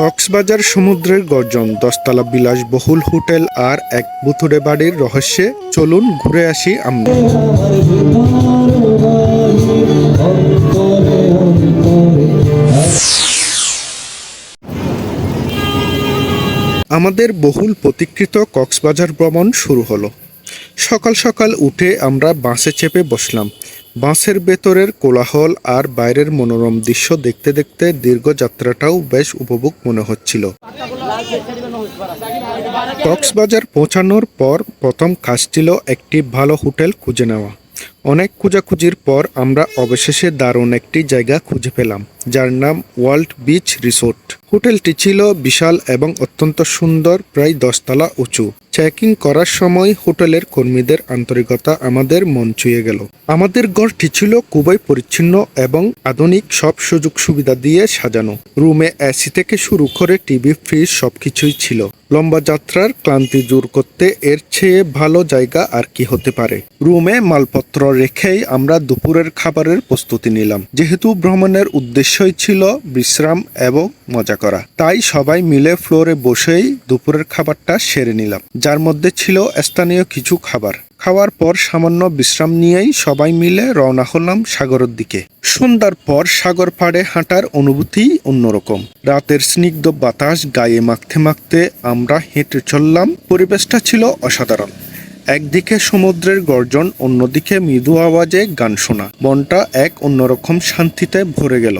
কক্সবাজার সমুদ্রের গর্জন, দশতলা বিলাসবহুল হোটেল আর এক বুথুরে বাড়ির রহস্যে চলুন ঘুরে আসি আমরা। আমাদের বহুল প্রতীক্ষিত কক্সবাজার ভ্রমণ শুরু হলো। সকাল সকাল উঠে আমরা বাসে চেপে বসলাম। বাসের ভেতরের কোলাহল আর বাইরের মনোরম দৃশ্য দেখতে দেখতে দীর্ঘ যাত্রাটাও বেশ উপভোগ মনে হচ্ছিল। কক্সবাজার পৌঁছানোর পর প্রথম কাজ ছিল একটি ভালো হোটেল খুঁজে নেওয়া। অনেক খোঁজাখুঁজির পর আমরা অবশেষে দারুণ একটি জায়গা খুঁজে পেলাম, যার নাম ওয়ার্ল্ড বিচ রিসোর্ট। হোটেলটি ছিল বিশাল এবং অত্যন্ত সুন্দর, প্রায় দশতলা উঁচু। চেকিং করার সময় হোটেলের কর্মীদের আন্তরিকতা আমাদের মন ছুঁয়ে গেল। আমাদের ঘরটি ছিল খুবই পরিচ্ছন্ন এবং আধুনিক, সব সুযোগ সুবিধা দিয়ে সাজানো। রুমে এসি থেকে শুরু করে টিভি, ফ্রিজ সবকিছুই ছিল। লম্বা যাত্রার ক্লান্তি দূর করতে এর চেয়ে ভালো জায়গা আর কি হতে পারে? রুমে মালপত্র রেখেই আমরা দুপুরের খাবারের প্রস্তুতি নিলাম। যেহেতু ভ্রমণের উদ্দেশ্যই ছিল বিশ্রাম এবং মজা করা, তাই সবাই মিলে ফ্লোরে বসেই দুপুরের খাবারটা সেরে নিলাম, যার মধ্যে ছিল স্থানীয় কিছু খাবার। খাওয়ার পর সামান্য বিশ্রাম নিয়েই সবাই মিলে রওনা হলাম সাগরের দিকে। সন্ধ্যার পর সাগর পাড়ে হাঁটার অনুভূতি অন্যরকম। রাতের স্নিগ্ধ বাতাস গায়ে মাখতে মাখতে আমরা হেঁটে চললাম। পরিবেশটা ছিল অসাধারণ। একদিকে সমুদ্রের গর্জন, অন্যদিকে মৃদু আওয়াজে গান শোনা। মনটা এক অন্যরকম শান্তিতে ভরে গেল।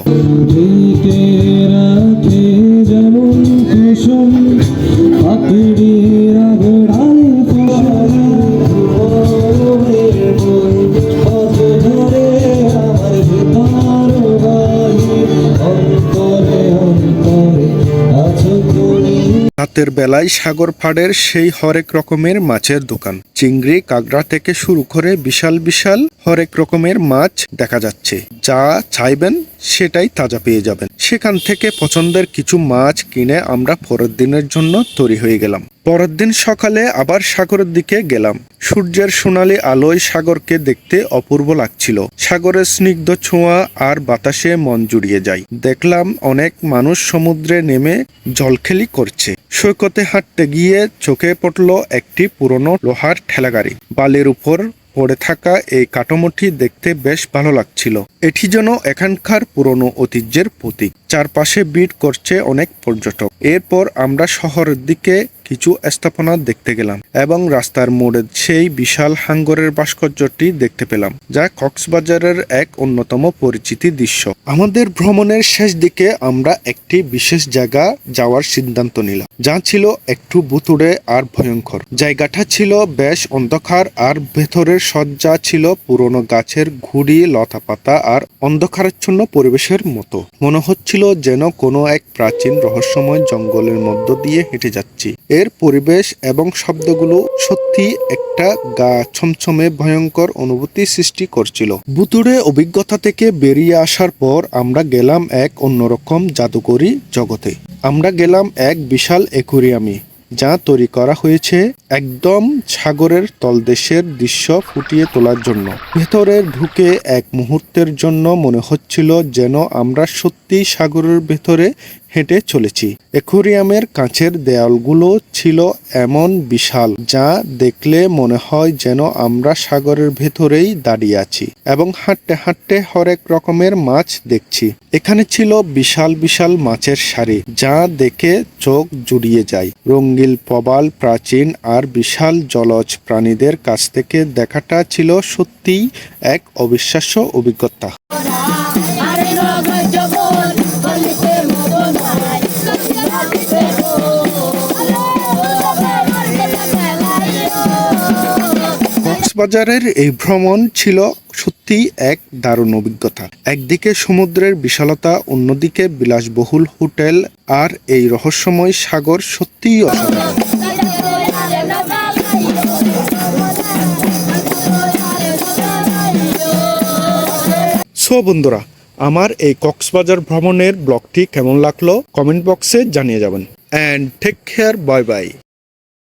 রাতের বেলায় সাগর ফাড়ের সেই হরেক রকমের মাছের দোকান। চিংড়ি কাঁকড়া থেকে শুরু করে বিশাল বিশাল হরেক রকমের মাছ দেখা যাচ্ছে। যা চাইবেন সেটাই তাজা পেয়ে যাবেন। সেখান থেকে পছন্দের কিছু মাছ কিনে আমরা পরের দিনের জন্য তৈরি হয়ে গেলাম। পরের দিন সকালে আবার সাগরের দিকে গেলাম। সূর্যের সোনালি আলোয় সাগরকে দেখতে অপূর্ব লাগছিল। সাগরের স্নিগ্ধ ছোঁয়া আর বাতাসে মন জুড়িয়ে যায়। দেখলাম অনেক মানুষ সমুদ্রে নেমে জলখেলি করছে। সৈকতে হাঁটতে গিয়ে চোখে পড়ল একটি পুরনো লোহার ঠেলাগাড়ি। বালির উপর পড়ে থাকা এই কাঠামোটি দেখতে বেশ ভালো লাগছিল। এটি যেন এখানকার পুরনো ঐতিহ্যের প্রতীক। চারপাশে ভিড় করছে অনেক পর্যটক। এরপর আমরা শহরের দিকে কিছু স্থাপনা দেখতে গেলাম এবং রাস্তার মোড়ে সেই বিশাল হাঙ্গরের ভাস্কর্যটি দেখতে পেলাম, যা কক্সবাজারের এক অন্যতম পরিচিতি দৃশ্য। আমাদের ভ্রমণের শেষ দিকে আমরা একটি বিশেষ জায়গা যাওয়ার সিদ্ধান্ত নিলাম, যা ছিল একটু বুতুড়ে আর ভয়ঙ্কর। জায়গাটা ছিল বেশ অন্ধকার আর ভেতরের সজ্জা ছিল পুরনো গাছের ঘুড়ি লতা পাতা আর অন্ধকারাচ্ছন্ন পরিবেশের মতো। মনে হচ্ছিল যেন কোনো এক প্রাচীন রহস্যময় জঙ্গলের মধ্য দিয়ে হেঁটে যাচ্ছি। এর পরিবেশ এবং শব্দগুলো সত্যি একটা গা ছমছমে ভয়ঙ্কর অনুভূতি সৃষ্টি করছিল। বুতুড়ে অভিজ্ঞতা থেকে বেরিয়ে আসার পর আমরা গেলাম এক অন্যরকম জাদুকরী জগতে। আমরা গেলাম এক বিশাল একুরিয়ামে, যা তৈরি করা হয়েছে একদম সাগরের তলদেশের দৃশ্য ফুটিয়ে তোলার জন্য। ভেতরে ঢুকে এক মুহূর্তের জন্য মনে হচ্ছিল যেন আমরা সত্যি সাগরের ভেতরে হেঁটে চলেছি। একুরিয়ামের কাঁচের দেয়ালগুলো ছিল এমন বিশাল, যা দেখলে মনে হয় যেন আমরা সাগরের ভেতরেই দাঁড়িয়ে আছি এবং হাঁটতে হাঁটতে হরেক রকমের মাছ দেখছি। এখানে ছিল বিশাল বিশাল মাছের সারি, যা দেখে চোখ জুড়িয়ে যায়। রঙ্গিল প্রবাল, প্রাচীন আর বিশাল জলজ প্রাণীদের কাছ থেকে দেখাটা ছিল সত্যিই এক অবিশ্বাস্য অভিজ্ঞতা। কক্সবাজারের এই ভ্রমণ ছিল সত্যি এক দারুণ অভিজ্ঞতা। একদিকে সমুদ্রের বিশালতা, অন্যদিকে বিলাসবহুল হোটেল, আর এই রহস্যময় সাগর সত্যিই অসাধারণ। সো বন্ধুরা, আমার এই কক্সবাজার ভ্রমণের ব্লগটি কেমন লাগল? কমেন্ট বক্সে জানিয়ে যাবেন। And take care bye bye